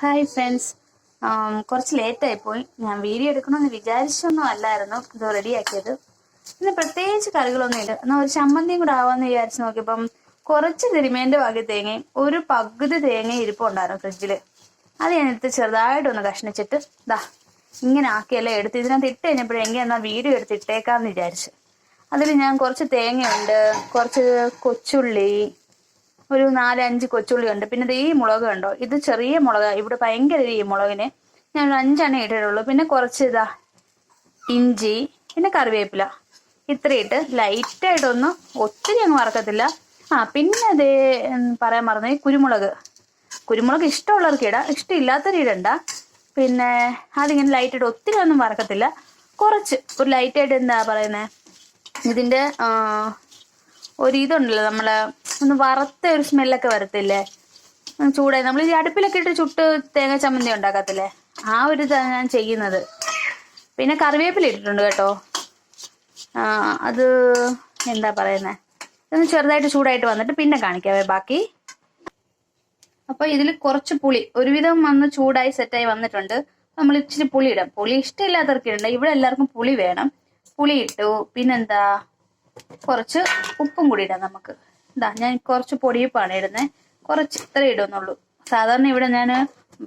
Hi friends കുറച്ച് ലേറ്റായി പോയി. ഞാൻ വീഡിയോ എടുക്കണമെന്ന് വിചാരിച്ചൊന്നും അല്ലായിരുന്നു. ഇത് റെഡിയാക്കിയത് പിന്നെ പ്രത്യേകിച്ച് കറികളൊന്നും ഇല്ല. എന്നാൽ ഒരു ചമ്മന്തിയും കൂടെ ആവാന്ന് വിചാരിച്ച് നോക്കിയപ്പം കുറച്ച് തിരുമേന്റെ വക തേങ്ങയും ഒരു പകുതി തേങ്ങയും ഇരിപ്പുണ്ടായിരുന്നു ഫ്രിഡ്ജിൽ അത് ഞാനെടുത്ത് ചെറുതായിട്ടൊന്ന് കഷ്ണിച്ചിട്ട് ദാ ഇങ്ങനെ ആക്കിയല്ലേ എടുത്ത് ഇതിനകത്ത് ഇട്ട് കഴിഞ്ഞപ്പോഴെങ്കിൽ എന്നാൽ വീഡിയോ എടുത്ത് ഇട്ടേക്കാന്ന് വിചാരിച്ചു. അതിൽ ഞാൻ കുറച്ച് തേങ്ങയുണ്ട് കുറച്ച് കൊച്ചുള്ളി ഒരു നാലഞ്ച് കൊച്ചുള്ളി ഉണ്ട് പിന്നെ ഈ മുളക് കണ്ടോ? ഇത് ചെറിയ മുളക്. ഇവിടെ ഭയങ്കര ഈ മുളകിന് ഞാൻ അഞ്ചെണ്ണം ഇട്ടിട്ടുള്ളൂ. പിന്നെ കുറച്ച് ഇതാ ഇഞ്ചി പിന്നെ കറിവേപ്പില. ഇത്രയിട്ട് ലൈറ്റായിട്ടൊന്നും ഒത്തിരി അങ്ങ് വറക്കത്തില്ല. ആ പിന്നെ അതേ പറയാൻ മറന്നു. കുരുമുളക്. കുരുമുളക് ഇഷ്ടമുള്ളവർക്ക് ഇടാം. ഇഷ്ടമില്ലാത്തവർ ഇടണ്ട. പിന്നെ അതിങ്ങനെ ലൈറ്റായിട്ട് ഒത്തിരി ഒന്നും വറക്കത്തില്ല. കുറച്ച് ഒരു ലൈറ്റായിട്ട് എന്താ പറയുന്നത് ഇതിന്റെ ഒരു ഇതുണ്ടല്ലോ നമ്മളെ ഒന്ന് വറുത്ത ഒരു സ്മെല്ലൊക്കെ വരത്തില്ലേ? ചൂടായി. നമ്മൾ ഈ അടുപ്പിലൊക്കെ ഇട്ട് ചുട്ട് തേങ്ങ ചമ്മന്തി ഉണ്ടാക്കത്തില്ലേ? ആ ഒരു ഇതാണ് ഞാൻ ചെയ്യുന്നത്. പിന്നെ കറിവേപ്പില ഇട്ടിട്ടുണ്ട് കേട്ടോ. അത് എന്താ പറയുന്നത് ഇതൊന്ന് ചെറുതായിട്ട് ചൂടായിട്ട് വന്നിട്ട് പിന്നെ കാണിക്കാവേ ബാക്കി. അപ്പൊ ഇതിൽ കുറച്ച് പുളി. ഒരുവിധം വന്ന് ചൂടായി സെറ്റായി വന്നിട്ടുണ്ട്. നമ്മൾ ഇച്ചിരി പുളി ഇടാം. പുളി ഇഷ്ടമില്ലാത്തവർക്ക് ഇടണ്ട. ഇവിടെ എല്ലാവർക്കും പുളി വേണം. പുളി ഇട്ടു. പിന്നെന്താ? കുറച്ച് ഉപ്പും കൂടി ഇടാം നമുക്ക്. ഇതാ ഞാൻ കുറച്ച് പൊടിയപ്പാണ് ഇടുന്നത് കുറച്ച് ഇത്ര ഇടുന്നുള്ളൂ. സാധാരണ ഇവിടെ ഞാൻ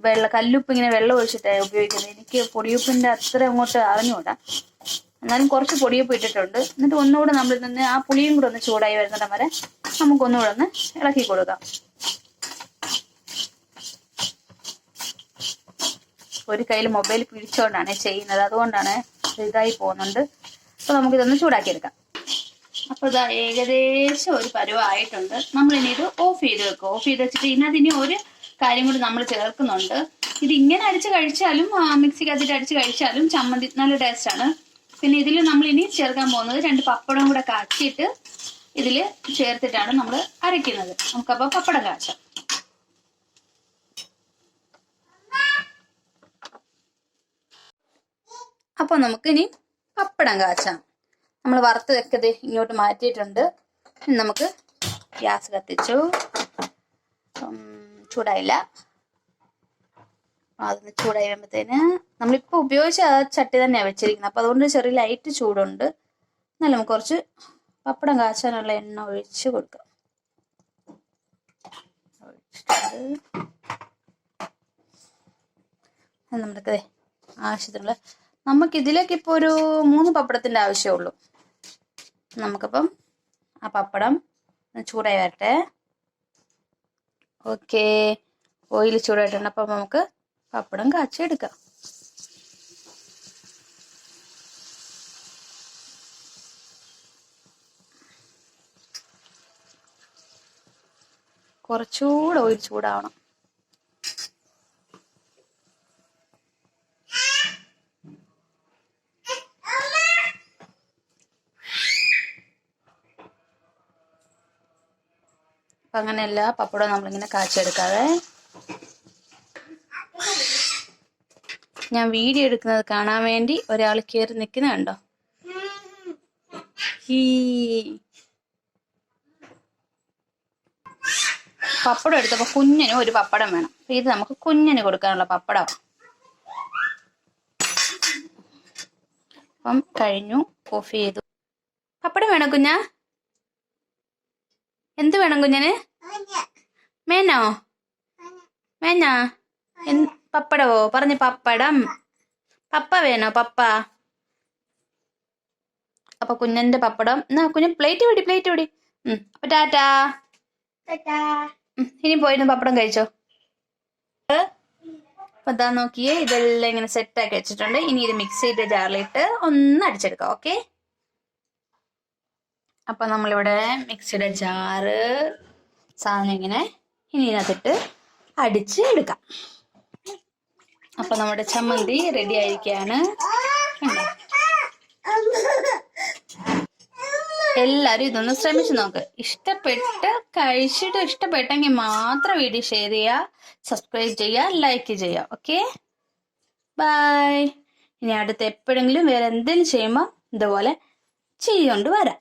വെള്ള കല്ലുപ്പ് ഇങ്ങനെ വെള്ളം ഒഴിച്ചിട്ടാണ് ഉപയോഗിക്കുന്നത്. എനിക്ക് പൊടിയുപ്പിന്റെ അത്ര അങ്ങോട്ട് അറിഞ്ഞുകൂടാ. എന്നാലും കുറച്ച് പൊടിയുപ്പ് ഇട്ടിട്ടുണ്ട്. എന്നിട്ട് ഒന്നുകൂടെ നമ്മൾ നിന്ന് ആ പുളിയും കൂടെ ഒന്ന് ചൂടായി വരുന്നിടം വരെ നമുക്ക് ഒന്നുകൂടെ ഒന്ന് ഇളക്കി കൊടുക്കാം. ഒരു കയ്യിൽ മൊബൈൽ പിടിച്ചുകൊണ്ടാണ് ചെയ്യുന്നത്. അതുകൊണ്ടാണ് ഇതായി പോകുന്നുണ്ട്. അപ്പൊ നമുക്കിതൊന്ന് ചൂടാക്കിയെടുക്കാം. അപ്പൊ ഇതാ ഏകദേശം ഒരു പരുവായിട്ടുണ്ട്. നമ്മൾ ഇനി ഇത് ഓഫ് ചെയ്ത് വെക്കുക ഓഫ് ചെയ്ത് വെച്ചിട്ട് ഇനി ഇനി ഒരു കാര്യം കൂടി നമ്മൾ ചേർക്കുന്നുണ്ട്. ഇത് ഇങ്ങനെ അടിച്ച് കഴിച്ചാലും മിക്സി മിക്സിക്കകത്തിട്ട് അടിച്ച് കഴിച്ചാലും ചമ്മന്തി നല്ല ടേസ്റ്റ് ആണ് പിന്നെ ഇതിൽ നമ്മൾ ഇനി ചേർക്കാൻ പോകുന്നത് രണ്ട് പപ്പടം കൂടെ കാച്ചിട്ട് ഇതിൽ ചേർത്തിട്ടാണ് നമ്മൾ അരയ്ക്കുന്നത്. നമുക്കപ്പോൾ പപ്പടം കാച്ചാം. അപ്പൊ നമുക്കിനി പപ്പടം കാച്ചാം. നമ്മൾ വറുത്ത് വെക്കത് ഇങ്ങോട്ട് മാറ്റിയിട്ടുണ്ട്. നമുക്ക് ഗ്യാസ് കത്തിച്ചു. ചൂടായില്ല. അതൊന്ന് ചൂടായി വരുമ്പോഴത്തേന് നമ്മളിപ്പോൾ ഉപയോഗിച്ച ആ ചട്ടി തന്നെയാണ് വെച്ചിരിക്കുന്നത്. അപ്പോൾ അതുകൊണ്ട് ചെറിയ ലൈറ്റ് ചൂടുണ്ട്. എന്നാലും നമുക്ക് കുറച്ച് പപ്പടം കാച്ചാനുള്ള എണ്ണ ഒഴിച്ച് കൊടുക്കാം. ഒഴിച്ചിട്ടുണ്ട്. ആവശ്യത്തിനുള്ള നമുക്ക് ഇതിലേക്ക് ഇപ്പോൾ ഒരു മൂന്ന് പപ്പടത്തിന്റെ ആവശ്യമുള്ളൂ നമുക്കപ്പം ആ പപ്പടം ചൂടായി വരട്ടെ ഓക്കെ. ഓയിൽ ചൂടായിട്ടുണ്ട്. അപ്പം നമുക്ക് പപ്പടം കാച്ചെടുക്കാം കുറച്ചുകൂടെ ഓയിൽ ചൂടാവണം. അപ്പൊ അങ്ങനെയല്ല പപ്പടം നമ്മളിങ്ങനെ കാച്ചെടുക്കാതെ ഞാൻ വീഡിയോ എടുക്കുന്നത് കാണാൻ വേണ്ടി ഒരാൾ കയറി നിൽക്കുന്ന കണ്ടോ? പപ്പടം എടുത്തപ്പോ കുഞ്ഞിന് ഒരു പപ്പടം വേണം. ഇത് നമുക്ക് കുഞ്ഞിന് കൊടുക്കാനുള്ള പപ്പടം. അപ്പം കഴിഞ്ഞു കോഫി ചെയ്തു. പപ്പടം വേണോ കുഞ്ഞാ? എന്ത് വേണം കുഞ്ഞന്? മേനോ? മേനാ? പപ്പടവോ? പറഞ്ഞു പപ്പടം. പപ്പ വേണോ? പപ്പ. അപ്പൊ കുഞ്ഞന്റെ പപ്പടം. എന്നാ കുഞ്ഞൻ പ്ലേറ്റ് പിടി പ്ലേറ്റ് പിടി ഉം അപ്പൊ ടാറ്റാ. ഇനി പോയിരുന്നു പപ്പടം കഴിച്ചോ? അപ്പൊ ഇതാ നോക്കിയേ ഇതെല്ലാം ഇങ്ങനെ സെറ്റ് ആക്കി വെച്ചിട്ടുണ്ട്. ഇനി ഇത് മിക്സ് ചെയ്ത് ജാറിലിട്ട് ഒന്ന് അടിച്ചെടുക്കാം ഓക്കെ അപ്പൊ നമ്മളിവിടെ മിക്സിയുടെ ജാറ് സാധനം ഇങ്ങനെ ഇനി ഇതിനകത്തിട്ട് അടിച്ച് എടുക്കാം. അപ്പൊ നമ്മുടെ ചമ്മന്തി റെഡി ആയിരിക്കുകയാണ് കണ്ടോ? എല്ലാരും ഇതൊന്ന് ശ്രമിച്ചു നോക്ക്. ഇഷ്ടപ്പെട്ട് കഴിച്ചിട്ട് ഇഷ്ടപ്പെട്ടെങ്കിൽ മാത്രം വീഡിയോ ഷെയർ ചെയ്യുക സബ്സ്ക്രൈബ് ചെയ്യുക ലൈക്ക് ചെയ്യുക. ഓക്കെ ബൈ ഇനി അടുത്ത് എപ്പോഴെങ്കിലും വേറെ എന്തെങ്കിലും ചെയ്യുമ്പോൾ ഇതുപോലെ ചെയ്തുകൊണ്ട് വരാം.